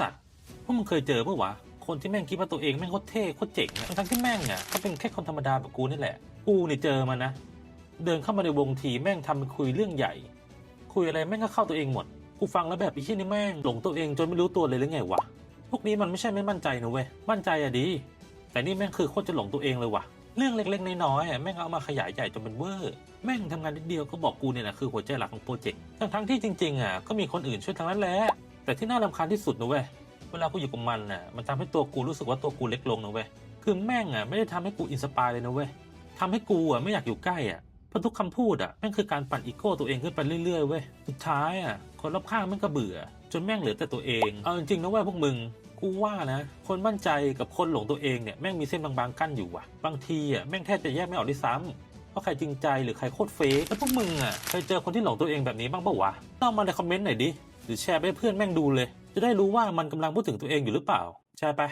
สัตว์พวกมึงเคยเจอปะวะ คนที่แม่งคิดว่าตัวเองแม่งโคตรเท่โคตรเจ๋งอะทั้งที่แม่งอะก็เป็นแค่คนธรรมดาแบบกูนี่แหละ กูเนี่ยเจอมานะ เดินเข้ามาในวงทีแม่งทำเป็นคุยเรื่องใหญ่ คุยอะไรแม่งก็เข้าตัวเองหมด กูฟังแล้วแบบไอ้ที่นี่แม่งหลงตัวเองจนไม่รู้ตัวเลยหรือไงวะ พวกนี้มันไม่ใช่ไม่มั่นใจนะเว้ย มั่นใจอะดี แต่นี่แม่งคือโคตรจะหลงตัวเองเลยว่ะเรื่องเล็กๆน้อยๆอะแม่งเอามาขยายใหญ่จนเป็นเวอร์ แม่งทำงานนิดเดียวก็บอกกูเนี่ยแหละคือหัวใจหลักของโปรเจกต์ ทั้งๆที่จริงๆอะก็มีคนอื่นช่วยทั้งนั้นแหละ แต่ที่น่ารำคาญที่สุดนะเว้ย เวลากูอยู่กับมันน่ะ มันทำให้ตัวกูรู้สึกว่าตัวกูเล็กลงนะเว้ย คือแม่งอะไม่ได้ทำให้กูอินสปายเลยนะเว้ยทำให้กูอะไม่อยากอยู่ใกล้อะเพราะทุกคำพูดอะแม่งคือการปั่นอีโก้ตัวเองขึ้นไปเรื่อยๆเว้ยสุดท้ายอะคนรอบข้างแม่งก็เบื่อ จนแม่งเหลือแต่ตัวเองเอาจริงๆนะเว้ยพวกมึงกูว่านะ คนมั่นใจกับคนหลงตัวเองเนี่ยแม่งมีเส้นบางๆกั้นอยู่ว่ะ บางทีอะแม่งแทบจะแยกไม่ออกด้วยซ้ำว่าใครจริงใจหรือใครโคตรเฟกแล้วพวกมึงอะเคยเจอคนที่หลงตัวเองแบบนี้บ้างปะวะเล่ามาในคอมเมนต์หน่อยดิ รือแชร์ไปให้เพื่อนแม่งดูเลย จะได้รู้ว่ามันกำลังพูดถึงตัวเองอยู่หรือเปล่า แชร์ไป